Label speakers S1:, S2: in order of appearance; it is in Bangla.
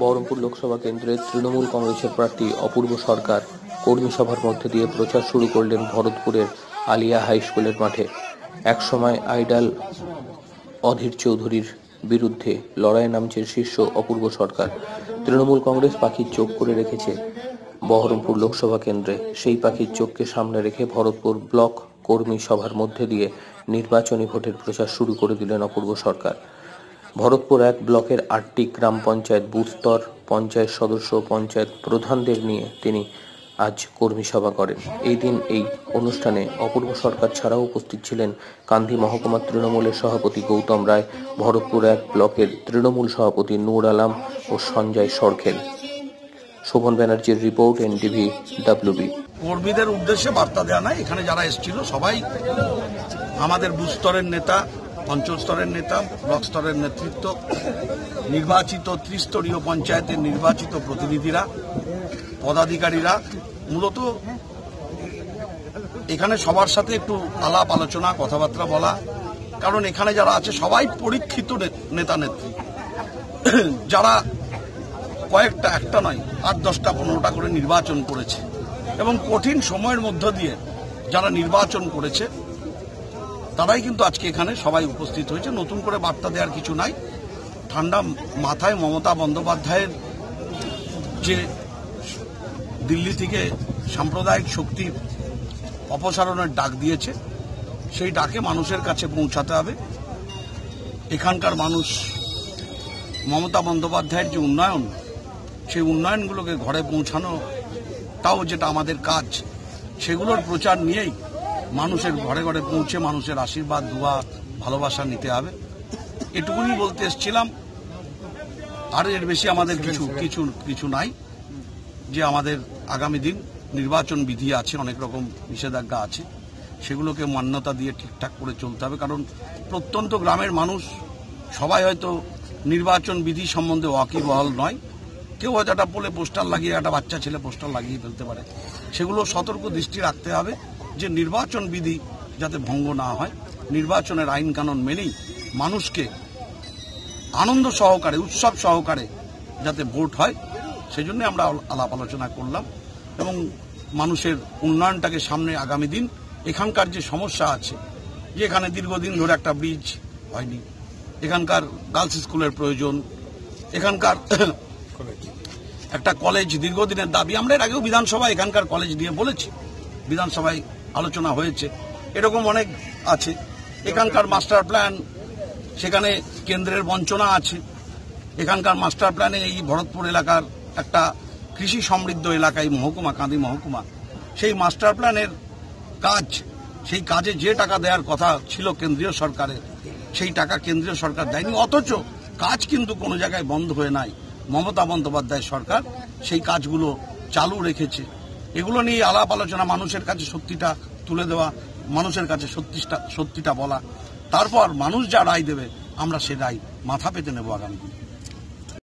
S1: বহরমপুর লোকসভা কেন্দ্রের তৃণমূল কংগ্রেসের প্রার্থী অপূর্ব সরকার কর্মী সভার মধ্যে দিয়ে প্রচার শুরু করলেন ভরতপুরের আলিয়া হাই স্কুলের মাঠে। একসময় আইডাল অধীর চৌধুরীর বিরুদ্ধে লড়াই নামছে শীর্ষ অপূর্ব সরকার। তৃণমূল কংগ্রেস পাখির চোখ করে রেখেছে বহরমপুর লোকসভা কেন্দ্রে। সেই পাখির চোখকে সামনে রেখে ভরতপুর ব্লক কর্মী সভার মধ্যে দিয়ে নির্বাচনী ভোটের প্রচার শুরু করে দিলেন অপূর্ব সরকার। ভরতপুর এক ব্লকের আটটি গ্রাম পঞ্চায়েত বুথ স্তর, পঞ্চায়েত সদস্য পঞ্চায়েত প্রধানদের নিয়ে তিনি আজ কর্মী সভা করেন। এই দিন এই অনুষ্ঠানে অপূর্ব সরকার ছাড়াও উপস্থিত ছিলেন কান্দি মহকুমা তৃণমূলের সভাপতি গৌতম রায়, ভরতপুর এক ব্লকের তৃণমূল সভাপতি নূর আলাম ও সঞ্জয় সরখেল। শোভন ব্যানার্জির রিপোর্ট, এনটিভি ডাব্লিউবি
S2: কর্মীদের উদ্দেশ্যে বার্তা দেওয়া নাই। এখানে যারা এসেছিল, সবাই আমাদের বুথ স্তরের নেতা অঞ্চল স্তরের নেতা, ব্লক স্তরের নেতৃত্ব, নির্বাচিত ত্রিস্তরীয় পঞ্চায়েতের নির্বাচিত প্রতিনিধিরা, পদাধিকারীরা, মূলত এখানে সবার সাথে একটু আলাপ আলোচনা, কথাবার্তা বলা, কারণ এখানে যারা আছে সবাই পরীক্ষিত নেতা নেত্রী। যারা কয়েকটা, একটা নয়, আট, দশটা, পনেরোটা করে নির্বাচন করেছে এবং কঠিন সময়ের মধ্য দিয়ে যারা নির্বাচন করেছে তারাই কিন্তু আজকে এখানে সবাই উপস্থিত হয়েছে। নতুন করে বার্তা দেওয়ার কিছু নাই। ঠান্ডা মাথায় মমতা বন্দ্যোপাধ্যায়ের যে দিল্লি থেকে সাম্প্রদায়িক শক্তির অপসারণের ডাক দিয়েছে, সেই ডাকে মানুষের কাছে পৌঁছাতে হবে। এখানকার মানুষ, মমতা বন্দ্যোপাধ্যায়ের যে উন্নয়ন, সেই উন্নয়নগুলোকে ঘরে পৌঁছানো, তাও যেটা আমাদের কাজ, সেগুলোর প্রচার নিয়েই মানুষের ঘরে ঘরে পৌঁছে মানুষের আশীর্বাদ, দোয়া, ভালোবাসা নিতে হবে। এটুকুনি বলতে এসছিলাম। আর এর বেশি আমাদের কিছু কিছু কিছু নাই। যে আমাদের আগামী দিন নির্বাচন বিধি আছে, অনেক রকম নিষেধাজ্ঞা আছে। সেগুলোকে মান্যতা দিয়ে ঠিকঠাক করে চলতে হবে। কারণ প্রত্যন্ত গ্রামের মানুষ সবাই হয়তো নির্বাচন বিধি সম্বন্ধে ওয়াকিবহাল নয়। কেউ হয়তো একটা পোলে পোস্টার লাগিয়ে, একটা বাচ্চা ছেলে পোস্টার লাগিয়ে ফেলতে পারে। সেগুলো সতর্ক দৃষ্টি রাখতে হবে। যে নির্বাচন বিধি যাতে ভঙ্গ না হয়, নির্বাচনের আইন কানুন মেনেই মানুষকে আনন্দ সহকারে, উৎসব সহকারে যাতে ভোট হয় সেই জন্য আমরা আলাপ আলোচনা করলাম এবং মানুষের উন্নয়নটাকে সামনে আগামী দিন এখানকার যে সমস্যা আছে, যে এখানে দীর্ঘদিন ধরে একটা ব্রিজ হয়নি, এখানকার গার্লস স্কুলের প্রয়োজন, এখানকার একটা কলেজ দীর্ঘদিনের দাবি, আমরা এর আগেও বিধানসভায় এখানকার কলেজ নিয়ে বলেছি, বিধানসভায় আলোচনা হয়েছে। এরকম অনেক আছে। এখানকার মাস্টার প্ল্যান, সেখানে কেন্দ্রের বঞ্চনা আছে। এখানকার মাস্টার প্ল্যানে এই ভরতপুর এলাকার একটা কৃষি সমৃদ্ধ এলাকায় মহকুমা, কাঁদি মহকুমা। সেই মাস্টার প্ল্যানের কাজ, সেই কাজে যে টাকা দেওয়ার কথা ছিল কেন্দ্রীয় সরকারের, সেই টাকা কেন্দ্রীয় সরকার দেয়নি। অথচ কাজ কিন্তু কোনো জায়গায় বন্ধ হয়ে নাই। মমতা বন্দ্যোপাধ্যায় সরকার সেই কাজগুলো চালু রেখেছে। এগুলো নিয়ে আলাপ আলোচনা, মানুষের কাছে সত্যিটা তুলে দেওয়া, মানুষের কাছে সত্যিটা সত্যিটা বলা। তারপর মানুষ যা রায় দেবে, আমরা সে রায় মাথা পেতে নেব আগামী